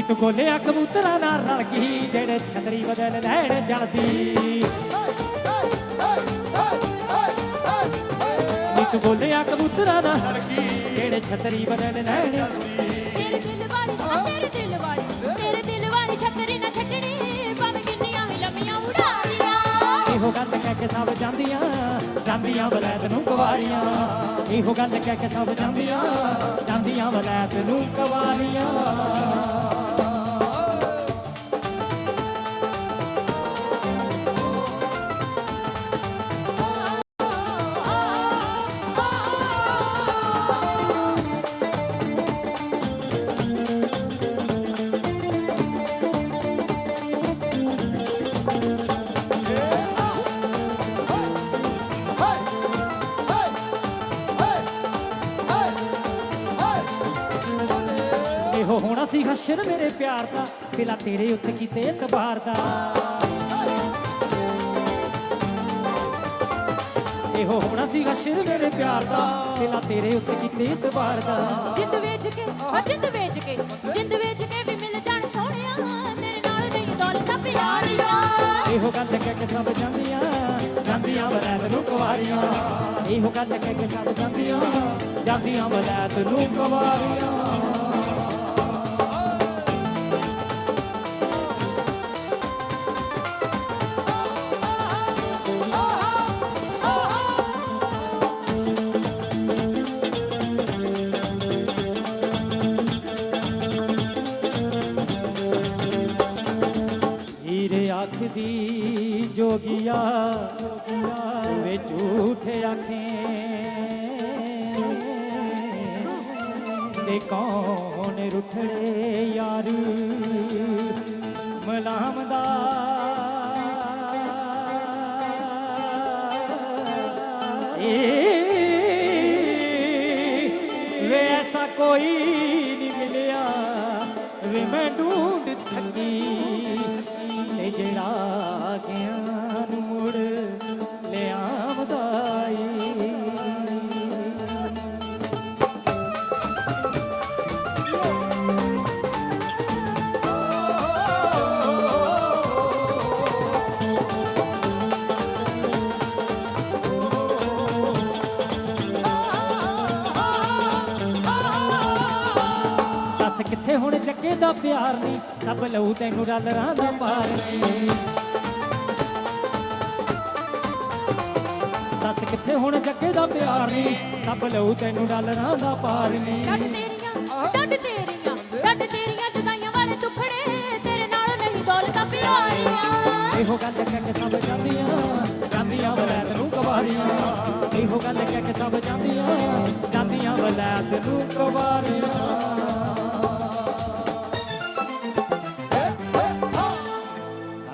ਨੀਤ ਗੋਲਿਆ ਕਬੂਤਰਾਂ ਨਾਲ ਰਲ ਗਈ ਜਿਹੜੇ ਛਤਰੀ ਬਦਲ ਲੈਣ ਜਲਦੀ ਨੀਤ ਗੋਲਿਆ ਕਬੂਤਰਾਂ ਨਾਲ ਰਲ ਗਈ ਜਿਹੜੇ ਛਤਰੀ ਬਦਲ ਲੈਣ ਤੇਰੇ ਦਿਲ ਵਾਲੀ ਆ ਤੇਰੇ ਦਿਲ ਵਾਲੀ ਤੇਰੇ ਦਿਲ ਵਾਲੀ ਛਤਰੀ ਨਾ ਛੱਡਣੀ ਭਾਵੇਂ ਕਿੰਨੀਆਂ ਹੀ ਲੰਮੀਆਂ ਉਡਾਰੀਆਂ। ਇਹੋ ਗੱਲ ਕਹਿ ਕੇ ਸਭ ਜਾਂਦੀਆਂ ਜਾਂਦੀਆਂ ਵਲੈਤ ਨੂੰ ਕੁਵਾਰੀਆਂ। ਇਹੋ ਗੱਲ ਕਹਿ ਕੇ ਸਭ ਜਾਂਦੀਆਂ ਜਾਂਦੀਆਂ ਵਲੈਤ ਨੂੰ ਕੁਵਾਰੀਆਂ। ਇਹੋ ਹੋਣਾ ਸੀ ਹਸ਼ਰ ਮੇਰੇ ਪਿਆਰ ਦਾ ਸਿਲਾ ਤੇਰੇ ਉੱਤੇ ਕੀਤੇ ਇਤਬਾਰ ਦਾ। ਇਹੋ ਹੋਣਾ ਸੀ ਹਸ਼ਰ ਮੇਰੇ ਪਿਆਰ ਦਾ ਸਿਲਾ ਤੇਰੇ ਉੱਤੇ ਕੀਤੇ ਇਤਬਾਰ ਦਾ। ਜਿੰਦ ਵੇਚ ਕੇ ਆ ਜਿੰਦ ਵੇਚ ਕੇ ਜਿੰਦ ਵੇਚ ਕੇ ਵੀ ਮਿਲ ਜਾਣ ਸੋਹਣਿਆ ਤੇਰੇ ਨਾਲ ਨਹੀਂ ਦੌਲਤਾਂ ਪਿਆਰੀਆਂ ਇਹੋ ਗੱਲ ਕਹਿ ਕੇ ਸਭ ਜਾਂਦੀਆਂ ਜਾਂਦੀਆਂ ਵਲੈਤ ਨੂੰ ਕੁਵਾਰੀਆਂ। ਇਹੋ ਗੱਲ ਕਹਿ ਕੇ ਸਭ ਜਾਂਦੀਆਂ ਜਾਂਦੀਆਂ ਵਲੈਤ ਨੂੰ ਕੁਵਾਰੀਆਂ। ਹੀਰੇ ਅੱਖ ਦੀ ਜੋਗੀਆ ਵੇ ਝੂਠ ਆਖੇ ਤੇ ਕੌਣ ਰੁਠੜੇ ਯਾਰ? ਮਲਾਮ ਦਾ ਵੇ ਐਸਾ ਕੋਈ ਨਹੀਂ ਮਿਲਿਆ, ਵੇ ਮੈਂ ਢੂੰਡ ਥੱਕੀ। ਜਿਹੜਾ ਗਿਆਨ ਮੁੜ ਲਿਆਵਦਾ ਈ ਕਿੱਥੇ ਹੁਣ ਜੱਗੇ ਦਾ ਪਿਆਰ ਨਹੀਂ ਸਭ ਲਊ ਤੈਨੂੰ ਡਾਲਰਾਂ ਦਾ ਪਾਰ ਨਹੀਂ ਕਿੱਥੇ ਹੁਣ ਜੱਗੇ ਦਾ ਪਿਆਰ ਨਹੀਂ ਸਭ ਲਊ ਤੈਨੂੰ ਡਾਲਰਾਂ ਦਾ ਪਾਰ ਨਹੀਂ ਡੱਡ ਤੇਰੀਆਂ ਡੱਡ ਤੇਰੀਆਂ ਡੱਡ ਤੇਰੀਆਂ ਜੁਦਾਈਆਂ ਵਾਲੇ ਦੁਖੜੇ ਤੇਰੇ ਨਾਲ ਨਹੀਂ ਦੌਲਤਾਂ ਪਿਆਰੀਆਂ। ਇਹੋ ਗੱਲ ਕਹਿ ਕੇ ਸਭ ਜਾਂਦੀਆਂ ਜਾਂਦੀਆਂ ਵਲੈਤ ਨੂੰ ਕਵਾਰੀਆਂ। ਇਹੋ ਗੱਲ ਕਹਿ ਕੇ ਸਭ ਜਾਂਦੀਆਂ ਜਾਂਦੀਆਂ ਵਲੈਤ ਨੂੰ ਕਵਾਰੀਆਂ।